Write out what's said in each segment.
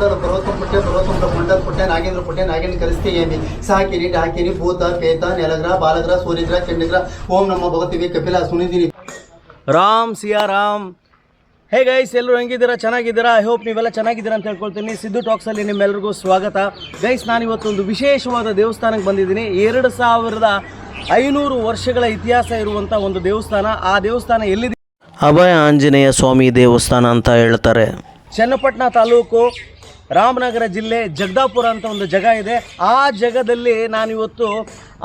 బుర్రల పర్వతం పుట్టే పర్వతంలో కొండలు పుట్టే ನಾಗೇಂದ್ರ పుట్టే ನಾಗೇಂದ್ರ కలిస్తే ಏಮಿ. ಸಾಕಿರಿ ಡಾಕಿರಿ ಭೂತ ಪೇತ నెలగ్ర బాలగ్ర సూర్యగ్ర చండిగ్ర ಓಂ ನಮ್ಮ భగవతివి ಕಪಿಲ ಸುನಿದಿರಿ ರಾಮ್ ಸಿಯಾ ರಾಮ್. ಹೇ ಗೈಸ್ ಎಲ್ಲರೂ ಹೆಂಗಿದ್ದೀರಾ? ಚೆನ್ನಾಗಿದ್ದೀರಾ? ಐ ಹೋಪ್ ನೀವೆಲ್ಲ ಚೆನ್ನಾಗಿದ್ದೀರಾ ಅಂತ ಹೇಳ್ಕೊಳ್ತೀನಿ. ಸಿದ್ದು ಟಾಕ್ಸಲ್ಲಿ ನಿಮ್ಮೆಲ್ಲರಿಗೂ ಸ್ವಾಗತ. ಗೈಸ್ ನಾನು ಇವತ್ತೊಂದು ವಿಶೇಷವಾದ ದೇವಸ್ಥಾನಕ್ಕೆ ಬಂದಿದ್ದೀನಿ. ಎರಡು ಸಾವಿರದ ಐನೂರು ವರ್ಷಗಳ ಇತಿಹಾಸ ಇರುವಂಥ ಒಂದು ದೇವಸ್ಥಾನ. ಆ ದೇವಸ್ಥಾನ ಎಲ್ಲಿದೆ? ಅಭಯ ಆಂಜನೇಯ ಸ್ವಾಮಿ ದೇವಸ್ಥಾನ ಅಂತ ಹೇಳ್ತಾರೆ. ಚನ್ನಪಟ್ಟಣ ತಾಲೂಕು ರಾಮನಗರ ಜಿಲ್ಲೆ ಜಗದಾಪುರ ಅಂತ ಒಂದು ಜಾಗ ಇದೆ. ಆ ಜಾಗದಲ್ಲಿ ನಾನಿವತ್ತು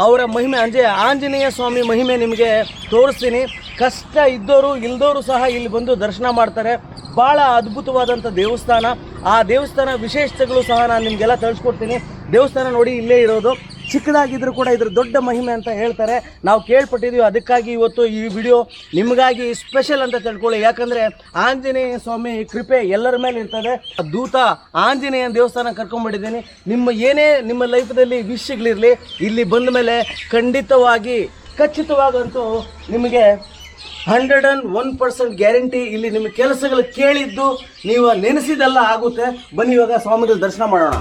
ಅವರ ಮಹಿಮೆ ಅಂಜೆ ಆಂಜನೇಯ ಸ್ವಾಮಿ ಮಹಿಮೆ ನಿಮಗೆ ತೋರಿಸ್ತೀನಿ. ಕಷ್ಟ ಇದ್ದವರು ಇಲ್ದವರು ಸಹ ಇಲ್ಲಿ ಬಂದು ದರ್ಶನ ಮಾಡ್ತಾರೆ. ಭಾಳ ಅದ್ಭುತವಾದಂಥ ದೇವಸ್ಥಾನ. ಆ ದೇವಸ್ಥಾನ ವಿಶೇಷತೆಗಳು ಸಹ ನಾನು ನಿಮಗೆಲ್ಲ ತಿಳಿಸ್ಕೊಡ್ತೀನಿ ದೇವಸ್ಥಾನ ನೋಡಿ ಇಲ್ಲೇ ಇರೋದು. ಚಿಕ್ಕದಾಗಿದ್ರೂ ಕೂಡ ಇದ್ರ ದೊಡ್ಡ ಮಹಿಮೆ ಅಂತ ಹೇಳ್ತಾರೆ. ನಾವು ಕೇಳ್ಪಟ್ಟಿದ್ದೀವಿ ಅದಕ್ಕಾಗಿ ಇವತ್ತು ಈ ವಿಡಿಯೋ ನಿಮಗಾಗಿ ಸ್ಪೆಷಲ್ ಅಂತ ತಿಳ್ಕೊಳ್ಳಿ. ಯಾಕಂದರೆ ಆಂಜನೇಯ ಸ್ವಾಮಿ ಕೃಪೆ ಎಲ್ಲರ ಮೇಲೆ ಇರ್ತದೆ ದೂತ ಆಂಜನೇಯ ದೇವಸ್ಥಾನ ಕರ್ಕೊಂಡ್ಬಿಟ್ಟಿದ್ದೀನಿ. ನಿಮ್ಮ ಏನೇ ನಿಮ್ಮ ಲೈಫ್ದಲ್ಲಿ ವಿಷಯಗಳಿರಲಿ ಇಲ್ಲಿ ಬಂದ ಮೇಲೆ ಖಂಡಿತವಾಗಿ, ಖಚಿತವಾಗಂತೂ ನಿಮಗೆ hundred and one percent guarantee ಇಲ್ಲಿ ನಿಮ್ಮ ಕೆಲಸಗಳು ಕೇಳಿದ್ದು ನೀವು ನೆನೆಸಿದೆಲ್ಲ ಆಗುತ್ತೆ. ಬನ್ನಿ ಇವಾಗ ಸ್ವಾಮಿಗಳ ದರ್ಶನ ಮಾಡೋಣ.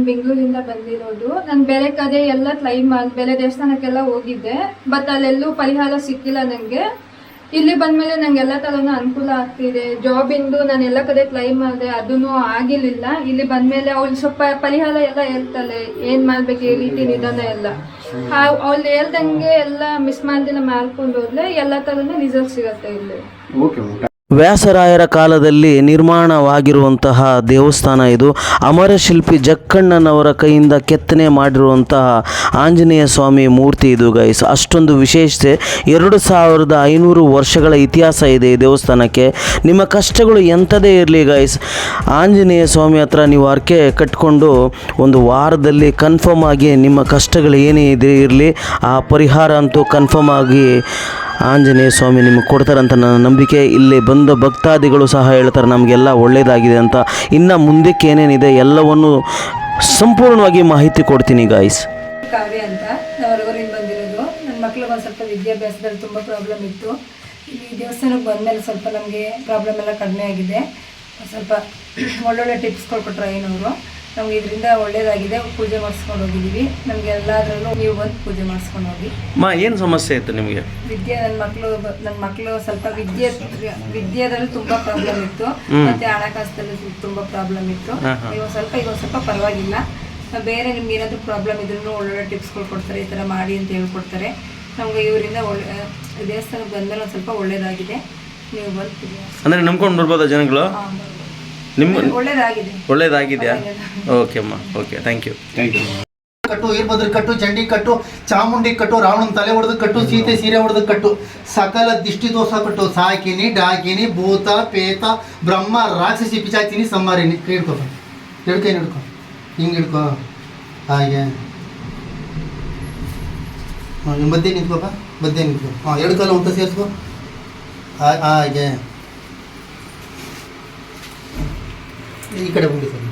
ನಾನು ಬೆಂಗಳೂರಿಂದ ಬಂದಿರೋದು. ನಾನು ಬೇರೆ ಕಡೆ ಎಲ್ಲ ಕ್ಲೈಮ್ ಮಾಡಿ ಬೇರೆ ದೇವಸ್ಥಾನಕ್ಕೆಲ್ಲ ಹೋಗಿದ್ದೆ. ಬಟ್ ಅಲ್ಲೆಲ್ಲೂ ಪರಿಹಾರ ಸಿಕ್ಕಿಲ್ಲ ನನಗೆ ಇಲ್ಲಿ ಬಂದಮೇಲೆ ನಂಗೆ ಎಲ್ಲ ಥರನೂ ಅನುಕೂಲ ಆಗ್ತಿದೆ. ಜಾಬಿಂದು ನಾನು ಎಲ್ಲ ಕಡೆ ಕ್ಲೈಮ್ ಮಾಡಿದೆ ಅದೂ ಆಗಿರಲಿಲ್ಲ. ಇಲ್ಲಿ ಬಂದಮೇಲೆ ಅವಳು ಸ್ವಲ್ಪ ಪರಿಹಾರ ಎಲ್ಲ ಹೇಳ್ತಾಳೆ. ಏನು ಮಾಡಬೇಕು ಈ ರೀತಿ ನಿಧಾನ ಎಲ್ಲ. ಅವಳು ಹೇಳ್ದಂಗೆ ಎಲ್ಲ ಮಿಸ್ ಮಾಡ್ದಿನ ಮಾಡ್ಕೊಂಡು ಹೋದ್ರೆ ಎಲ್ಲ ಥರನೂ ರಿಸಲ್ಟ್ ಸಿಗುತ್ತೆ ಇಲ್ಲಿ. ವ್ಯಾಸರಾಯರ ಕಾಲದಲ್ಲಿ ನಿರ್ಮಾಣವಾಗಿರುವಂತಹ ದೇವಸ್ಥಾನ ಇದು. ಅಮರ ಶಿಲ್ಪಿ ಜಕ್ಕಣ್ಣನವರ ಕೈಯಿಂದ ಕೆತ್ತನೆ ಮಾಡಿರುವಂತಹ ಆಂಜನೇಯ ಸ್ವಾಮಿ ಮೂರ್ತಿ ಇದು ಗೈಸ್ ಅಷ್ಟೊಂದು ವಿಶೇಷತೆ. ಎರಡು ಸಾವಿರದ ಐನೂರು ವರ್ಷಗಳ ಇತಿಹಾಸ ಇದೆ ಈ ದೇವಸ್ಥಾನಕ್ಕೆ. ನಿಮ್ಮ ಕಷ್ಟಗಳು ಎಂಥದೇ ಇರಲಿ ಗೈಸ್ ಆಂಜನೇಯ ಸ್ವಾಮಿ ಹತ್ರ ನೀವು ಅರ್ಕೆ ಕಟ್ಕೊಂಡು ಒಂದು ವಾರದಲ್ಲಿ ಕನ್ಫರ್ಮ್ ಆಗಿ ನಿಮ್ಮ ಕಷ್ಟಗಳು ಏನೇ ಇದೆ ಇರಲಿ, ಆ ಪರಿಹಾರ ಅಂತೂ ಕನ್ಫರ್ಮ್ ಆಗಿ ಆಂಜನೇಯ ಸ್ವಾಮಿ ನಿಮಗೆ ಕೊಡ್ತಾರಂತ ನನ್ನ ನಂಬಿಕೆ. ಇಲ್ಲಿ ಬಂದ ಭಕ್ತಾದಿಗಳು ಸಹ ಹೇಳ್ತಾರೆ, ನಮಗೆಲ್ಲ ಒಳ್ಳೆಯದಾಗಿದೆ ಅಂತ. ಇನ್ನು ಮುಂದಕ್ಕೆ ಏನೇನಿದೆ ಎಲ್ಲವನ್ನು ಸಂಪೂರ್ಣವಾಗಿ ಮಾಹಿತಿ ಕೊಡ್ತೀನಿ ಗಾಯ್ಸ್ ಕಾವ್ಯ ಅಂತ. ನಾವು ಹೊರಗೂರಿಂದ ಬಂದಿರೋದು. ನನ್ನ ಮಕ್ಳಿಗೆ ಒಂದು ಸ್ವಲ್ಪ ವಿದ್ಯಾಭ್ಯಾಸದಲ್ಲಿ ತುಂಬ ಪ್ರಾಬ್ಲಮ್ ಇತ್ತು. ಇಲ್ಲಿ ದೇವಸ್ಥಾನಕ್ಕೆ ಬಂದಮೇಲೆ ಸ್ವಲ್ಪ ನಮಗೆ ಪ್ರಾಬ್ಲಮ್ ಎಲ್ಲ ಕಡಿಮೆ ಆಗಿದೆ. ಸ್ವಲ್ಪ ಒಳ್ಳೊಳ್ಳೆ ಟಿಪ್ಸ್ ಕೊಟ್ಟರು ಏನವರು? ನಮ್ಗೆ ಇದರಿಂದ ಒಳ್ಳೇದಾಗಿದೆ ಪೂಜೆ ಮಾಡಿಸ್ಕೊಂಡು ಹೋಗಿದ್ದೀವಿ. ನಮ್ಗೆ ಎಲ್ಲಾದ್ರೂ ನೀವು ಬಂದು ಪೂಜೆ ಮಾಡಿಸ್ಕೊಂಡು ಹೋಗಿ. ಮಾ ಏನು ಸಮಸ್ಯೆ ಇತ್ತು ನಿಮಗೆ? ವಿದ್ಯೆ ನನ್ನ ಮಕ್ಕಳು ನನ್ನ ಮಕ್ಕಳು ಸ್ವಲ್ಪ ವಿದ್ಯೆ ವಿದ್ಯೆದಲ್ಲಿ ತುಂಬಾ ಪ್ರಾಬ್ಲಮ್ ಇತ್ತು. ಮತ್ತೆ ಹಣಕಾಸದಲ್ಲಿ ತುಂಬಾ ಪ್ರಾಬ್ಲಮ್ ಇತ್ತು. ಇವಾಗ ಸ್ವಲ್ಪ ಇವಾಗ ಸ್ವಲ್ಪ ಪರವಾಗಿಲ್ಲ. ಬೇರೆ ನಿಮ್ಗೆ ಏನಾದರೂ ಪ್ರಾಬ್ಲಮ್ ಇದ್ರೂ ಒಳ್ಳೊಳ್ಳೆ ಟಿಪ್ಸ್ಗಳು ಕೊಡ್ತಾರೆ ಈ ಥರ ಮಾಡಿ ಅಂತ ಹೇಳ್ಕೊಡ್ತಾರೆ. ನಮ್ಗೆ ಇವರಿಂದ ಒಳ್ಳೆ ದೇವಸ್ಥಾನಕ್ಕೆ ಬಂದಮೇಲೆ ಒಂದು ಸ್ವಲ್ಪ ಒಳ್ಳೇದಾಗಿದೆ. ನೀವು ಮಾಡ್ಸಿ. ಅಂದರೆ ನಂಬ್ಕೊಂಡು ಬರ್ಬೋದಾ ಜನಗಳು? ನಿಮ್ಮ ಒಳ್ಳೇದಾಗಿದೆ. ಒಳ್ಳೇದಾಗಿದೆಯಾ? ಓಕೆ ಅಮ್ಮ. Okay thank you thank you ಕಟ್ಟು ವೀರಭದ್ರ ಕಟ್ಟು ಚಂಡಿ ಕಟ್ಟು ಚಾಮುಂಡಿ ಕಟ್ಟು ರಾವಣನ ತಲೆ ಹೊಡೆದು ಕಟ್ಟು ಸೀತೆ ಸೀರೆ ಹೊಡೆದು ಕಟ್ಟು. ಸಕಲ ದಿಷ್ಟಿ ದೋಷ ಕಟ್ಟು. ಸಾಕಿನಿ ಡಾಕಿನಿ ಭೂತ ಪೇತ ಬ್ರಹ್ಮ ರಾಕ್ಷಸಿ ಪಿಚಾಚಿನಿ ಸಂಹಾರಿನಿ ಹಿಡ್ಕೋ ಹಿಡ್ಕೊ ಹಿಡ್ಕೊ ಹಿಡ್ಕೊ. ಹಿಂಗೆ ಹಿಡ್ಕೊ. ಹಾಗೆ. ಹಾಂ ನಿಮ್ಮ ಬದ್ದೆ ನಿಂತ್ಕೋಪ ಬದ್ದೆ ನಿಂತ್ಕೊ. ಹಾಂ ಎರಡು ಕಾಲ ಅಂತ ಸೇರಿಸ್ಕೋ. ಹಾ- ಹಾಗೆ. ಈ ಕಡೆ ಹೋಗಿ ಸರ್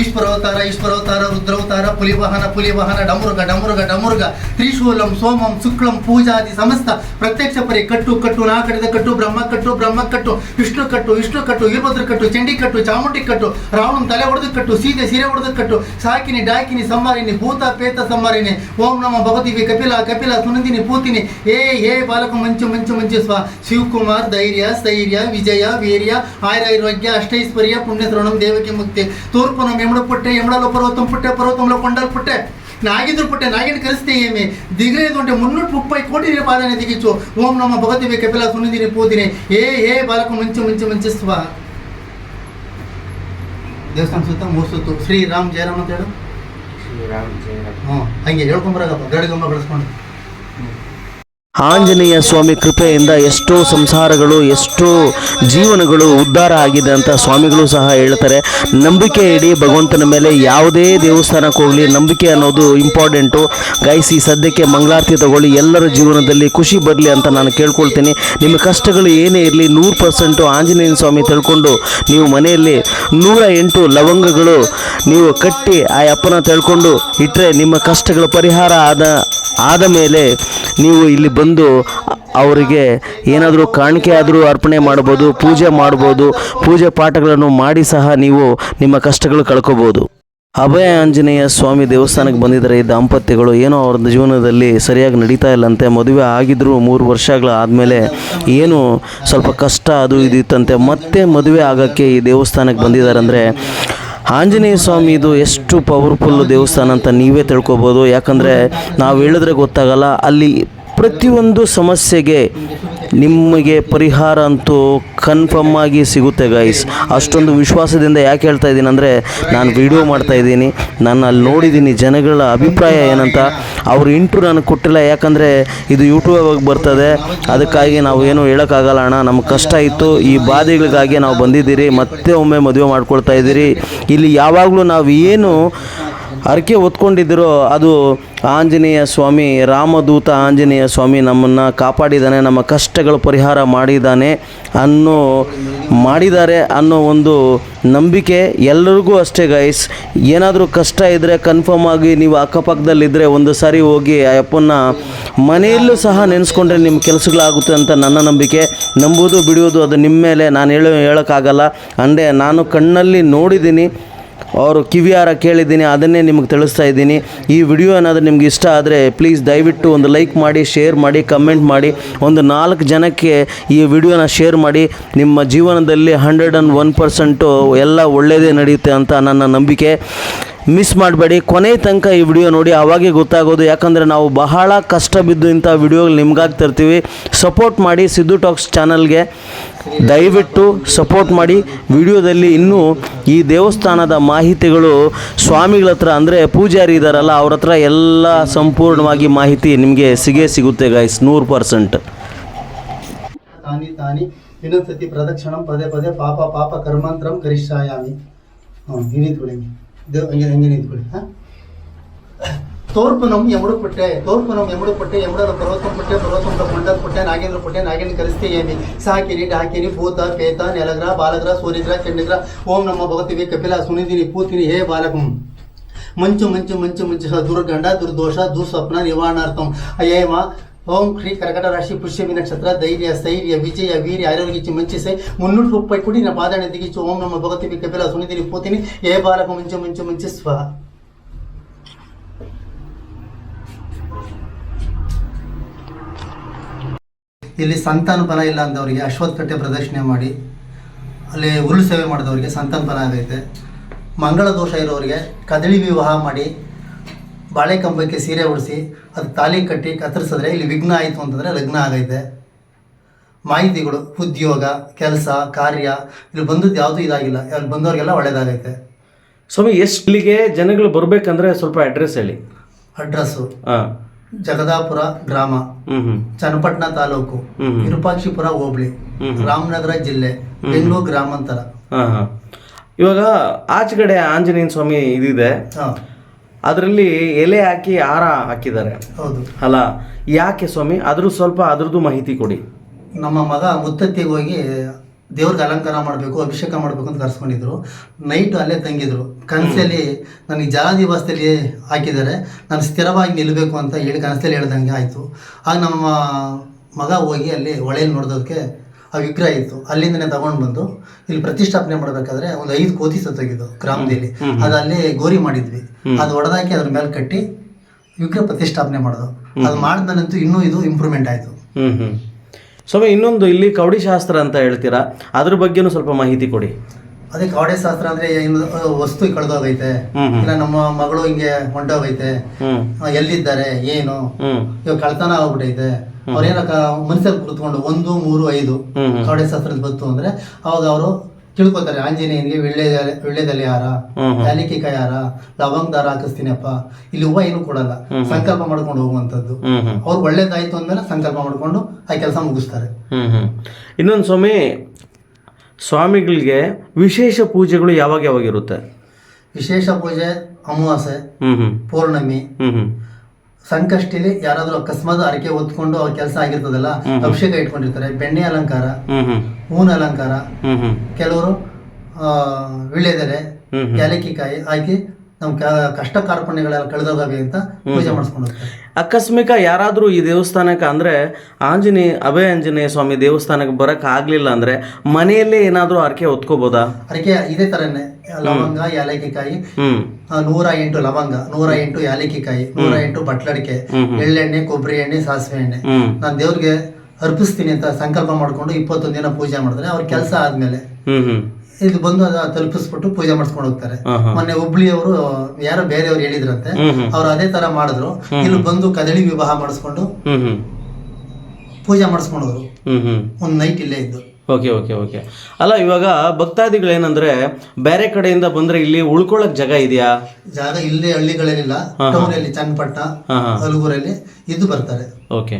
ಈಶ್ವರಾವತಾರ ಈಶ್ವರಾವತಾರ ರುದ್ರಾವತಾರ ಪುಲಿವಾಹನ ಪುಲಿವಾಹನ, ಡಮರುಗ ಡಮರುಗ ಡಮರುಗ, ತ್ರಿಶೂಲಂ, ಸೋಮಂ, ಶುಕ್ಲಂ, ಪೂಜಾದಿ ಸಮಸ್ತ ಪ್ರತ್ಯಕ್ಷ ಪರಿ, ಕಟ್ಟು ಕಟ್ಟು, ನಾ ಕಟ್ಟು, ಬ್ರಹ್ಮ ಕಟ್ಟು ಬ್ರಹ್ಮ ಕಟ್ಟು, ವಿಷ್ಣು ಕಟ್ಟು ವಿಷ್ಣು ಕಟ್ಟು ವೀರಭದ್ರ ಕಟ್ಟು, ಚಂಡಿ ಕಟ್ಟು, ಚಾಮುಂಡಿ ಕಟ್ಟು, ರಾವಣನ ತಲೆ ಹೊಡೆದು ಕಟ್ಟು, ಸೀತೆ ಸೀರೆ ಹೊಡೆದು ಕಟ್ಟು, ಸಾಕಿನಿ, ಡಾಕಿನಿ, ಸಂಹಾರಿನಿ, ಭೂತ ಪೇತ ಸಂಹಾರಿನಿ, ಓಂ ನಮ ಕಪಿಲಾ ಕಪಿಲ ಕಪಿಲ, ಸುನಂದಿನಿ, ಪೂತಿನಿ, ಏ, ಹೇ, ಬಾಲಕ, ಮಂಚು ಮಂಚು ಮಂಚು, ಸ್ವ, ಶಿವಕುಮಾರ್, ಧೈರ್ಯ, ಸ್ಥೈರ್ಯ, ವಿಜಯ, ವೀರ್ಯ ಆಯುರಾರೋಗ್ಯ ಅಷ್ಟೈಶ್ವರ್ಯ, ಪುಣ್ಯ ಶ್ರವಣಂ ದೇವಕಿ ಮುಕ್ತಿ ತೂರ್ಪು ನಮ್ಮ యముడు పుట్టే యముడలో పర్వతం పుట్టే పర్వతంలో కొండలు పుట్టే నాగిదురు పుట్టే నాగిని కలిస్తే ఏమి? దిగిరేది ఉంటే మున్నూటి ముప్పై కోటి పాదాన్ని దిగించు. ఓం నమ భగవతి మీ కపిలా సునిధిని పూదిని ఏ ఏ బాలకు మంచి మంచి మంచి స్వా. దేవస్థానం ಸುತ್ತ ಮೂರು శ్రీరామ్ జయరామ్ ಜಯರಾಮ್ ಅಂತ ಹೇಳು ಶ್ರೀರಾಮ್ ಜಯರಾಮ್ ಹ್ಞೂ ಹಂಗೆ ಹೇಳ್ಕೊಂಬರಾಗಪ್ಪ ಗಾಡಿ ಗಮ್ಮ ಆಂಜನೇಯ ಸ್ವಾಮಿ ಕೃಪೆಯಿಂದ ಎಷ್ಟೋ ಸಂಸಾರಗಳು, ಎಷ್ಟೋ ಜೀವನಗಳು ಉದ್ಧಾರ ಆಗಿದೆ ಅಂತ ಸ್ವಾಮಿಗಳು ಸಹ ಹೇಳ್ತಾರೆ. ನಂಬಿಕೆ ಇಡಿ ಭಗವಂತನ ಮೇಲೆ ಯಾವುದೇ ದೇವಸ್ಥಾನಕ್ಕೆ ಹೋಗಲಿ, ನಂಬಿಕೆ ಅನ್ನೋದು ಇಂಪಾರ್ಟೆಂಟು ಗಾಯಿಸಿ ಸದ್ಯಕ್ಕೆ ಮಂಗಳಾರತಿ ತಗೊಳ್ಳಿ, ಎಲ್ಲರ ಜೀವನದಲ್ಲಿ ಖುಷಿ ಬರಲಿ ಅಂತ ನಾನು ಕೇಳ್ಕೊಳ್ತೀನಿ. ನಿಮ್ಮ ಕಷ್ಟಗಳು ಏನೇ ಇರಲಿ, ನೂರು ಪರ್ಸೆಂಟು ಆಂಜನೇಯ ಸ್ವಾಮಿ ತಿಳ್ಕೊಂಡು ನೀವು ಮನೆಯಲ್ಲಿ ನೂರ ಎಂಟು ಲವಂಗಗಳು ನೀವು ಕಟ್ಟಿ ಆ ಅಪ್ಪನ ತಿಳ್ಕೊಂಡು ಇಟ್ಟರೆ ನಿಮ್ಮ ಕಷ್ಟಗಳ ಪರಿಹಾರ ಆದ ಆದ ಮೇಲೆ ನೀವು ಇಲ್ಲಿ ಬಂದು ಅವರಿಗೆ ಏನಾದರೂ ಕಾಣಿಕೆ ಆದರೂ ಅರ್ಪಣೆ ಮಾಡ್ಬೋದು ಪೂಜೆ ಮಾಡ್ಬೋದು ಪೂಜೆ ಪಾಠಗಳನ್ನು ಮಾಡಿ ಸಹ ನೀವು ನಿಮ್ಮ ಕಷ್ಟಗಳು ಕಳ್ಕೋಬೋದು ಅಭಯ ಆಂಜನೇಯ ಸ್ವಾಮಿ ದೇವಸ್ಥಾನಕ್ಕೆ ಬಂದಿದ್ದಾರೆ ಈ ದಾಂಪತ್ಯಗಳು ಏನೋ ಅವ್ರ ಜೀವನದಲ್ಲಿ ಸರಿಯಾಗಿ ನಡೀತಾ ಇಲ್ಲಂತೆ ಮದುವೆ ಆಗಿದ್ದರೂ ಮೂರು ವರ್ಷಗಳ ಆದಮೇಲೆ ಏನು ಸ್ವಲ್ಪ ಕಷ್ಟ ಅದು ಇದಿತ್ತಂತೆ ಮತ್ತೆ ಮದುವೆ ಆಗೋಕ್ಕೆ ಈ ದೇವಸ್ಥಾನಕ್ಕೆ ಬಂದಿದ್ದಾರೆ ಅಂದರೆ ಆಂಜನೇಯ ಸ್ವಾಮಿ, ಇದು ಎಷ್ಟು ಪವರ್ಫುಲ್ ದೇವಸ್ಥಾನ ಅಂತ ನೀವೇ ತಿಳ್ಕೊಬೋದು. ಯಾಕಂದರೆ ನಾವು ಹೇಳಿದ್ರೆ ಗೊತ್ತಾಗಲ್ಲ, ಅಲ್ಲಿ ಪ್ರತಿಯೊಂದು ಸಮಸ್ಯೆಗೆ ನಿಮಗೆ ಪರಿಹಾರ ಅಂತೂ ಕನ್ಫರ್ಮ್ ಆಗಿ ಸಿಗುತ್ತೆ ಗೈಸ್ ಅಷ್ಟೊಂದು ವಿಶ್ವಾಸದಿಂದ ಯಾಕೆ ಹೇಳ್ತಾ ಇದ್ದೀನಿ ಅಂದರೆ, ನಾನು ವಿಡಿಯೋ ಮಾಡ್ತಾ ಇದ್ದೀನಿ. ನಾನು ಅಲ್ಲಿ ನೋಡಿದ್ದೀನಿ ಜನಗಳ ಅಭಿಪ್ರಾಯ ಏನಂತ. ಅವರು ಇಂಟ್ರು ನನಗೆ ಕೊಟ್ಟಿಲ್ಲ, ಯಾಕಂದರೆ ಇದು ಯೂಟ್ಯೂಬಾಗಿ ಬರ್ತದೆ. ಅದಕ್ಕಾಗಿ ನಾವು ಏನು ಹೇಳೋಕ್ಕಾಗಲ್ಲ ಅಣ್ಣ. ನಮ್ಗೆ ಕಷ್ಟ ಇತ್ತು. ಈ ಬಾಧೆಗಳಿಗಾಗಿ ನಾವು ಬಂದಿದ್ದೀರಿ. ಮತ್ತೆ ಒಮ್ಮೆ ಮದುವೆ ಮಾಡ್ಕೊಳ್ತಾ ಇದ್ದೀರಿ. ಇಲ್ಲಿ ಯಾವಾಗಲೂ ನಾವು ಏನು ಹರಕೆ ಹೊತ್ಕೊಂಡಿದ್ದೀರೋ ಅದು ಆಂಜನೇಯ ಸ್ವಾಮಿ, ರಾಮದೂತ ಆಂಜನೇಯ ಸ್ವಾಮಿ ನಮ್ಮನ್ನು ಕಾಪಾಡಿದ್ದಾನೆ, ನಮ್ಮ ಕಷ್ಟಗಳು ಪರಿಹಾರ ಮಾಡಿದ್ದಾನೆ ಅನ್ನೋ ಮಾಡಿದ್ದಾರೆ ಅನ್ನೋ ಒಂದು ನಂಬಿಕೆ ಎಲ್ಲರಿಗೂ ಅಷ್ಟೇ ಗೈಸ್ ಏನಾದರೂ ಕಷ್ಟ ಇದ್ದರೆ ಕನ್ಫರ್ಮ್ ಆಗಿ ನೀವು ಅಕ್ಕಪಕ್ಕದಲ್ಲಿದ್ದರೆ ಒಂದು ಸಾರಿ ಹೋಗಿ ಆ ಅಪ್ಪನ್ನ ಮನೆಯಲ್ಲೂ ಸಹ ನೆನೆಸ್ಕೊಂಡ್ರೆ ನಿಮ್ಮ ಕೆಲಸಗಳಾಗುತ್ತೆ ಅಂತ ನನ್ನ ನಂಬಿಕೆ. ನಂಬುವುದು ಬಿಡುವುದು ಅದು ನಿಮ್ಮ ಮೇಲೆ ನಾನು ಹೇಳೋ ಹೇಳೋಕ್ಕಾಗಲ್ಲ. ಅಂದರೆ ನಾನು ಕಣ್ಣಲ್ಲಿ ನೋಡಿದ್ದೀನಿ. ಅವರು ಕಿವಿಯಾರ ಕೇಳಿದ್ದೀನಿ, ಅದನ್ನೇ ನಿಮಗೆ ತಿಳಿಸ್ತಾ ಇದ್ದೀನಿ. ಈ ವಿಡಿಯೋ ಏನಾದರೂ ನಿಮ್ಗೆ ಇಷ್ಟ ಆದರೆ ಪ್ಲೀಸ್ ದಯವಿಟ್ಟು ಒಂದು ಲೈಕ್ ಮಾಡಿ ಶೇರ್ ಮಾಡಿ ಕಮೆಂಟ್ ಮಾಡಿ. ಒಂದು ನಾಲ್ಕು ಜನಕ್ಕೆ ಈ ವಿಡಿಯೋನ ಶೇರ್ ಮಾಡಿ. ನಿಮ್ಮ ಜೀವನದಲ್ಲಿ ಹಂಡ್ರೆಡ್ ಆ್ಯಂಡ್ ಒನ್ ಪರ್ಸೆಂಟು ಎಲ್ಲ ಒಳ್ಳೆಯದೇ ನಡೆಯುತ್ತೆ ಅಂತ ನನ್ನ ನಂಬಿಕೆ. ಮಿಸ್ ಮಾಡಬೇಡಿ. ಕೊನೆ ತನಕ ಈ ವಿಡಿಯೋ ನೋಡಿ, ಅವಾಗೇ ಗೊತ್ತಾಗೋದು. ಯಾಕಂದರೆ ನಾವು ಬಹಳ ಕಷ್ಟ ಬಿದ್ದು ಇಂಥ ವಿಡಿಯೋಗಳು ನಿಮ್ಗಾಗಿ ತರ್ತೀವಿ. ಸಪೋರ್ಟ್ ಮಾಡಿ ಸಿದ್ದು ಟಾಕ್ಸ್ ಚಾನಲ್ಗೆ ದಯವಿಟ್ಟು ಸಪೋರ್ಟ್ ಮಾಡಿ. ವಿಡಿಯೋದಲ್ಲಿ ಇನ್ನೂ ಈ ದೇವಸ್ಥಾನದ ಮಾಹಿತಿಗಳು ಸ್ವಾಮಿಗಳ ಹತ್ರ, ಅಂದರೆ ಪೂಜಾರಿ ಇದ್ದಾರಲ್ಲ ಅವ್ರ ಹತ್ರ ಎಲ್ಲ ಸಂಪೂರ್ಣವಾಗಿ ಮಾಹಿತಿ ನಿಮಗೆ ಸಿಗೇ ಸಿಗುತ್ತೆ ಗಾಯ್ಸ್ ನೂರು ಪರ್ಸೆಂಟ್ ತಾನಿ ತಾನಿ. ಇನ್ನೊಂದ್ಸತಿ ಪ್ರದಕ್ಷಿಣಂ, ಪದೇ ಪದೇ ಪಾಪ ಪಾಪ ಕರ್ಮಾಂತರಂ ಕರಿಷ್ಠಾಯಾಮಿ ಹ್ಞೂ ಹಿಂಗೆ ನಿಂತ್ಕೊಳ್ಳಿ ದೇವ್ ಹಂಗೆ ಹಂಗೆ ನಿಂತ್ಕೊಳ್ಳಿ, ಹಾಂ? ತೋರ್ಪುನಂ ಯಮುಡು ಪಟ್ಟೆ ತೋರ್ಪುನಂ ಯಮುಡು ಪಟ್ಟೆ ಯಮುಡನ ಪರ್ವತಂ ಪಟ್ಟೆ, ಪರ್ವತಂ ಕೊಂಡದ ಪಟ್ಟೆ, ನಾಗೇಂದ್ರ ಪಟ್ಟೆ ನಾಗೇಂದ್ರ ಕಲಿಸ್ತೇ ಏಮಿ ಸಾಕಿನಿ ಡಾಕಿನಿ ಭೂತ ಪೇತ ನೆಲಗ್ರ, ಬಾಲಗ್ರ ಸೂರ್ಯಗ್ರ ಚಂಡಗ್ರ ಓಂ ನಮ್ಮ ಭಗತಿವಿ ಕಪಿಲ ಸುನಿದಿನಿ ಪೂತಿನಿ ಹೇ ಬಾಲಕಂ. ಮಂಚು ಮಂಚು ಮಂಚು ಮಂಚು ದುರ್ಗಂಡ ದುರ್ದೋಷ, ದುಸ್ವಪ್ನ, ನಿವಾರಣಾರ್ಥಂ. ಅಯ್ಯಮ ಓಂ ಶ್ರೀ ಕರ್ಕಟ ರಾಶಿ ಪುಷ್ಯಮಿ ನಕ್ಷತ್ರ, ಧೈರ್ಯ, ಸ್ಥೈರ್ಯ, ವಿಜಯ, ವೀರ್ಯ, ಆರೋಗ್ಯ ಮಂಚಿಸೆ ಮುನ್ನೂರು ರೂಪಾಯಿ ಕೊಡಿ, ನಾ ಪಾದಾಣೆ ದಿಗಿಚ್ಚು ಓಂ ನಮ್ಮ ಭಗವತಿ ಕಪಿಲ ಸುನಿದಿರಿ ಪೋತಿನಿ ಏ ಬಾಲಕ ಮುಂಚು ಮುಂಚು, ಮುಂಚೆ, ಸ್ವ. ಇಲ್ಲಿ ಸಂತಾನ ಫಲ ಇಲ್ಲ ಅಂದವರಿಗೆ, ಅಶ್ವತ್ಥ ಕಟ್ಟೆ ಪ್ರದರ್ಶನ ಮಾಡಿ, ಅಲ್ಲಿ ಉರುಳು ಸೇವೆ ಮಾಡಿದವರಿಗೆ ಸಂತಾನ ಫಲ ಆಗೈತೆ. ಮಂಗಳ ದೋಷ ಇರೋರಿಗೆ ಕದಳಿ ವಿವಾಹ ಮಾಡಿ ಬಾಳೆ ಕಂಬಕ್ಕೆ ಸೀರೆ ಉಡಿಸಿ ಅದು ತಾಲಿ ಕಟ್ಟಿ ಕತ್ತರಿಸಿದ್ರೆ ಇಲ್ಲಿ ವಿಘ್ನ ಆಯಿತು ಅಂತಂದರೆ ಲಗ್ನ ಆಗೈತೆ. ಮಾಹಿತಿಗಳು ಉದ್ಯೋಗ ಕೆಲಸ ಕಾರ್ಯ ಇಲ್ಲಿ ಬಂದದ್ದು ಯಾವುದೂ ಇದಾಗಿಲ್ಲ. ಅಲ್ಲಿ ಬಂದವರಿಗೆಲ್ಲ ಒಳ್ಳೇದಾಗೈತೆ. ಸ್ವಾಮಿ ಎಷ್ಟು ಇಲ್ಲಿಗೆ ಜನಗಳು ಬರಬೇಕಂದ್ರೆ ಸ್ವಲ್ಪ ಅಡ್ರೆಸ್ ಹೇಳಿ. ಅಡ್ರೆಸ್ಸು ಹಾಂ. ಜಗದಾಪುರ ಗ್ರಾಮ. ಹ್ಞೂ ಹ್ಞೂ ಚನ್ನಪಟ್ಟಣ ತಾಲೂಕು. ಹ್ಮ್. ವಿರೂಪಾಕ್ಷಿಪುರ ಹೋಬಳಿ. ರಾಮನಗರ ಜಿಲ್ಲೆ. ಬೆಂಗಳೂರು ಗ್ರಾಮಾಂತರ. ಹಾಂ ಹಾಂ. ಇವಾಗ ಆಚೆಗಡೆ ಆಂಜನೇಯನ ಸ್ವಾಮಿ ಇದಿದೆ. ಹಾಂ. ಅದರಲ್ಲಿ ಎಲೆ ಹಾಕಿ ಹಾರ ಹಾಕಿದ್ದಾರೆ. ಹೌದು. ಅಲ್ಲ ಯಾಕೆ ಸ್ವಾಮಿ? ಅದ್ರ ಸ್ವಲ್ಪ ಅದ್ರದ್ದು ಮಾಹಿತಿ ಕೊಡಿ. ನಮ್ಮ ಮಗ ಮುತ್ತತ್ತಿಗೆ ಹೋಗಿ ದೇವ್ರಿಗೆ ಅಲಂಕಾರ ಮಾಡಬೇಕು ಅಭಿಷೇಕ ಮಾಡಬೇಕು ಅಂತ ಕರ್ಸ್ಕೊಂಡಿದ್ರು. ನೈಟ್ ಅಲ್ಲೇ ತಂಗಿದ್ರು. ಕನಸಲ್ಲಿ ನನಗೆ ಜಲಾದಿವಾಸದಲ್ಲಿ ಹಾಕಿದ್ದಾರೆ. ನಾನು ಸ್ಥಿರವಾಗಿ ನಿಲ್ಲಬೇಕು ಅಂತ ಹೇಳಿ ಕನಸಲ್ಲಿ ಹೇಳ್ದಂಗೆ ಆಯಿತು. ಆಗ ನಮ್ಮ ಮಗ ಹೋಗಿ ಅಲ್ಲಿ ಹೊಳೆಯಲ್ಲಿ ನೋಡೋದಕ್ಕೆ ಆ ವಿಗ್ರಹ ಇತ್ತು. ಅಲ್ಲಿಂದನೇ ತಗೊಂಡು ಬಂದು ಇಲ್ಲಿ ಪ್ರತಿಷ್ಠಾಪನೆ ಮಾಡಬೇಕಾದ್ರೆ ಒಂದು ಐದು ಕೋತಿ ಸತ್ತೋಗಿದ್ದು ಗ್ರಾಮದಲ್ಲಿ. ಅದು ಅಲ್ಲಿ ಗೋರಿ ಮಾಡಿದ್ವಿ. ಅದು ಹೊಡೆದಾಕಿ ಅದ್ರ ಮೇಲೆ ಕಟ್ಟಿ ವಿಗ್ರಹ ಪ್ರತಿಷ್ಠಾಪನೆ ಮಾಡೋದು ಅದು ಮಾಡಿದ್ಮೇಲಂತೂ ಇನ್ನೂ ಇದು ಇಂಪ್ರೂವ್ಮೆಂಟ್ ಆಯಿತು. ಸ್ವಾಮಿ ಇನ್ನೊಂದು ಇಲ್ಲಿ ಕವಡಿ ಶಾಸ್ತ್ರ ಅಂತ ಹೇಳ್ತೀರಾ? ಅದ್ರ ಬಗ್ಗೆನೂ ಸ್ವಲ್ಪ ಮಾಹಿತಿ ಕೊಡಿ. ಅದೇ ಕವಡೆ ಶಾಸ್ತ್ರ ಅಂದ್ರೆ ಏನು ವಸ್ತು ಕಳೆದೋಗೈತೆ. ಇಲ್ಲ ನಮ್ಮ ಮಗಳು ಹಿಂಗೆ ಹೊಂಟೋಗೈತೆ. ಎಲ್ಲಿದ್ದಾರೆ ಏನು? ಇವಾಗ ಕಳ್ತನ ಆಗ್ಬಿಟ್ಟೈತೆ ಅವ್ರೇನ ಮನಸ್ಸಲ್ಲಿ ಕುತ್ಕೊಂಡು ಒಂದು ಮೂರು ಐದು. ಕವಡೆ ಶಾಸ್ತ್ರದ ಬಂತು ಅಂದ್ರೆ ಅವಾಗ ಅವರು ತಿಳ್ಕೊತಾರೆ ಆಂಜನೇಯನಿಗೆ ವಿಳ್ಳೆ ವಿಳ್ಳೆದಲ್ಲಿ ಹಾರ. ಲವಂಗ್ ಹಾರ ಲವಂಗ ದಾರ ಹಾಕಿಸ್ತೀನಪ್ಪ ಇಲ್ಲಿ ಹೂವ ಏನು ಕೊಡಲ್ಲ ಸಂಕಲ್ಪ ಮಾಡ್ಕೊಂಡು ಹೋಗುವಂತದ್ದು ಅವ್ರು ಒಳ್ಳೇದಾಯ್ತು ಅಂದ್ರೆ ಸಂಕಲ್ಪ ಮಾಡ್ಕೊಂಡು ಆ ಕೆಲಸ ಮುಗಿಸ್ತಾರೆ. ಇನ್ನೊಂದು ಸ್ವಾಮಿ ಸ್ವಾಮಿಗಳಿಗೆ ವಿಶೇಷ ಪೂಜೆಗಳು ಯಾವಾಗ ಯಾವಾಗ ಇರುತ್ತೆ? ವಿಶೇಷ ಪೂಜೆ ಅಮಾವಾಸ್ಯೆ ಪೌರ್ಣಮಿ ಸಂಕಷ್ಟಿಲಿ ಯಾರಾದ್ರೂ ಅಕಸ್ಮಾತ್ ಅರಕೆ ಹೊತ್ಕೊಂಡು ಅವ್ರ ಕೆಲಸ ಆಗಿರ್ತದಲ್ಲ ಅಭಿಷೇಕ ಇಟ್ಕೊಂಡಿರ್ತಾರೆ ಬೆಣ್ಣೆ ಅಲಂಕಾರ ಹೂವಿನ ಅಲಂಕಾರ. ಕೆಲವರು ಹ್ಮ್. ಯಾಲಕ್ಕಿಕಾಯಿ ಹಾಕಿ ನಮ್ ಕಷ್ಟ ಕಾರ್ಪಣ್ಯಗಳೆಲ್ಲ ಕಳೆದೋಗವೆ ಅಂತ ಪೂಜೆ ಮಾಡಿಸ್ಕೊಂಡು ಅಕಸ್ಮಿಕ ಯಾರಾದರೂ ಈ ದೇವಸ್ಥಾನಕ್ಕೆ ಅಂದರೆ ಆಂಜನೇಯ ಅಭಯ ಆಂಜನೇಯ ಸ್ವಾಮಿ ದೇವಸ್ಥಾನಕ್ಕೆ ಬರಕ್ಕೆ ಆಗಲಿಲ್ಲ ಅಂದರೆ ಮನೆಯಲ್ಲೇ ಏನಾದರೂ ಅರಕೆ ಹೊತ್ಕೋಬೋದಾ? ಅರಕೆ ಇದೇ ತರನೇ. ಲವಂಗ ಯಾಲಕ್ಕಿಕಾಯಿ. ನೂರ ಎಂಟು ಲವಂಗ ನೂರ ಎಂಟು ಯಾಲಕ್ಕಿಕಾಯಿ ನೂರ ಎಂಟು ಬಟ್ಲಡಿಕೆ ಎಳ್ಳೆಣ್ಣೆ ಕೊಬ್ಬರಿ ಎಣ್ಣೆ ಸಾಸಿವೆ ಎಣ್ಣೆ. ನಾನು ದೇವ್ರಿಗೆ ಅರ್ಪಿಸ್ತೀನಿ ಅಂತ ಸಂಕಲ್ಪ ಮಾಡ್ಕೊಂಡು ಇಪ್ಪತ್ತೊಂದು ದಿನ ಪೂಜೆ ಮಾಡಿದ್ರೆ ಅವ್ರ ಕೆಲಸ ಆದ್ಮೇಲೆ ಇದು ಬಂದು ಅದ ತಲುಪಿಸ್ಬಿಟ್ಟು ಪೂಜೆ ಮಾಡಿಸ್ಕೊಂಡು ಹೋಗ್ತಾರೆ. ಮೊನ್ನೆ ಹುಬ್ಳಿ ಅವರು ಹುಬ್ಳಿಯವರು ಯಾರೋ ಬೇರೆಯವ್ರು ಹೇಳಿದ್ರಂತೆ. ಅವ್ರು ಅದೇ ತರ ಮಾಡಿದ್ರು. ಇಲ್ಲಿ ಬಂದು ಕದಳಿ ವಿವಾಹ ಮಾಡಿಸ್ಕೊಂಡು ಪೂಜೆ ಮಾಡಿಸ್ಕೊಂಡವ್ರು ಒಂದ್ ನೈಟ್ ಇಲ್ಲೇ ಇದ್ದು. ಓಕೆ ಓಕೆ ಓಕೆ ಅಲ್ಲ ಇವಾಗ ಭಕ್ತಾದಿಗಳೇನಂದ್ರೆ ಬೇರೆ ಕಡೆಯಿಂದ ಬಂದ್ರೆ ಇಲ್ಲಿ ಉಳ್ಕೊಳ್ಳೋಕೆ ಜಾಗ ಇದೆಯಾ? ಜಾಗ ಇಲ್ಲಿ ಹಳ್ಳಿಗಳೇನಿಲ್ಲ. ಚನ್ನಪಟ್ಟ ಹಲಗೂರಲ್ಲಿ ಇದು ಬರ್ತಾರೆ. ಓಕೆ